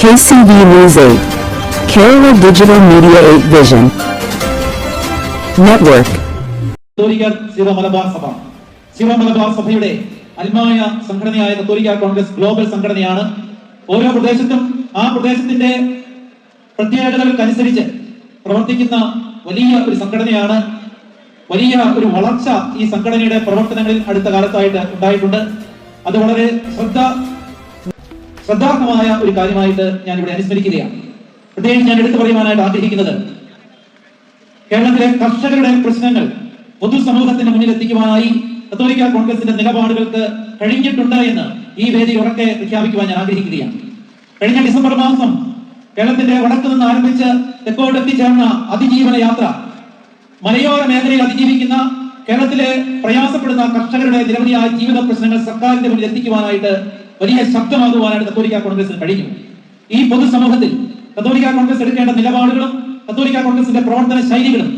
KCV News 8. Kerala Digital Media 8 Vision. Network. Malabar സഭ zero Malabar സഭയുടെ അൽമായ സംഘടനയായ കത്തോലിക്ക കോൺഗ്രസ് ഗ്ലോബൽ സംഘടനയാണ് ഓരോ പ്രദേശത്തും ആ പ്രദേശത്തിന്റെ പ്രത്യേകതകൾക്കനുസരിച്ച് പ്രവർത്തിക്കുന്ന വലിയ ഒരു സംഘടനയാണ് വലിയ ഒരു വളർച്ച ഈ സംഘടനയുടെ പ്രവർത്തനങ്ങളിൽ അടുത്ത കാലത്തായിട്ട് ഉണ്ടായിട്ടുണ്ട് അത് വളരെ ശ്രദ്ധ ശ്രദ്ധാർഹമായ ഒരു കാര്യമായിട്ട് ഞാൻ ഇവിടെ അനുസ്മരിക്കുകയാണ്. പ്രത്യേകിച്ച് ഞാൻ എടുത്തു പറയുവാനായിട്ട് ആഗ്രഹിക്കുന്നത് കേരളത്തിലെ കർഷകരുടെ പ്രശ്നങ്ങൾ പൊതുസമൂഹത്തിന് മുന്നിൽ എത്തിക്കുവാനായി കത്തോലിക്ക കോൺഗ്രസിന്റെ നിലപാടുകൾക്ക് കഴിഞ്ഞിട്ടുണ്ട് എന്ന് ഈ വേദി ഉറക്കെ പ്രഖ്യാപിക്കുവാൻ ഞാൻ ആഗ്രഹിക്കുകയാണ്. കഴിഞ്ഞ ഡിസംബർ മാസം കേരളത്തിന്റെ വടക്ക് നിന്ന് ആരംഭിച്ച് തെക്കോട്ട് എത്തിച്ചേർന്ന അതിജീവന യാത്ര മലയോര മേഖലയിൽ അതിജീവിക്കുന്ന കേരളത്തിലെ പ്രയാസപ്പെടുന്ന കർഷകരുടെ നിരവധിയായ ജീവിത പ്രശ്നങ്ങൾ സർക്കാരിന്റെ മുന്നിൽ എത്തിക്കുവാനായിട്ട് വലിയ ശബ്ദമാകുവാനായിട്ട് കത്തോലിക്ക കോൺഗ്രസിന് കഴിഞ്ഞു ഈ പൊതുസമൂഹത്തിൽ കത്തോലിക്ക കോൺഗ്രസ് എടുക്കേണ്ട നിലപാടുകളും കത്തോലിക്ക കോൺഗ്രസിന്റെ പ്രവർത്തന ശൈലികളും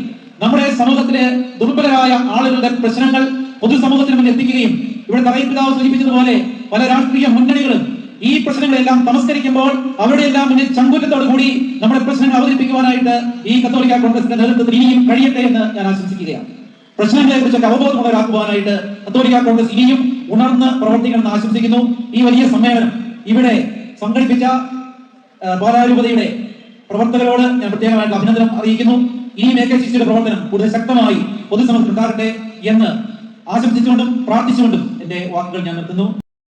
നമ്മുടെ സമൂഹത്തിലെ ദുർബലരായ ആളുകളുടെ പ്രശ്നങ്ങൾ പൊതുസമൂഹത്തിന് മുന്നിൽ എത്തിക്കുകയും ഇവിടെ തറയിപ്പിതാവ് സൂചിപ്പിച്ചതുപോലെ പല രാഷ്ട്രീയ മുന്നണികളും ഈ പ്രശ്നങ്ങളെല്ലാം തമസ്കരിക്കുമ്പോൾ അവരുടെ എല്ലാം മുന്നിൽ ചങ്കൂറ്റത്തോടു കൂടി നമ്മുടെ പ്രശ്നങ്ങൾ അവതരിപ്പിക്കുവാനായിട്ട് ഈ കത്തോലിക്ക കോൺഗ്രസിന്റെ നേതൃത്വത്തിൽ ഇനിയും കഴിയട്ടെ എന്ന് ഞാൻ ആശംസിക്കുകയാണ്. പ്രശ്നങ്ങളെ കുറിച്ചൊക്കെ അവബോധമുള്ളവരാക്കുവാനായിട്ട് കത്തോലിക്ക കോൺഗ്രസ് ഇനിയും ഉണർന്ന് പ്രവർത്തിക്കണമെന്ന് ആശംസിക്കുന്നു. ഈ വലിയ സമ്മേളനം ഇവിടെ സംഘടിപ്പിച്ച പാലാരൂപതയുടെ പ്രവർത്തകരോട് ഞാൻ പ്രത്യേകമായിട്ട് അഭിനന്ദനം അറിയിക്കുന്നു. ഈ മേഖല സിയുടെ പ്രവർത്തനം കൂടുതൽ ശക്തമായി പൊതുസമൂഹത്തിൽ ഉണ്ടാകട്ടെ എന്ന് ആശംസിച്ചുകൊണ്ടും പ്രാർത്ഥിച്ചുകൊണ്ടും എന്റെ വാക്കുകൾ ഞാൻ നിർത്തുന്നു.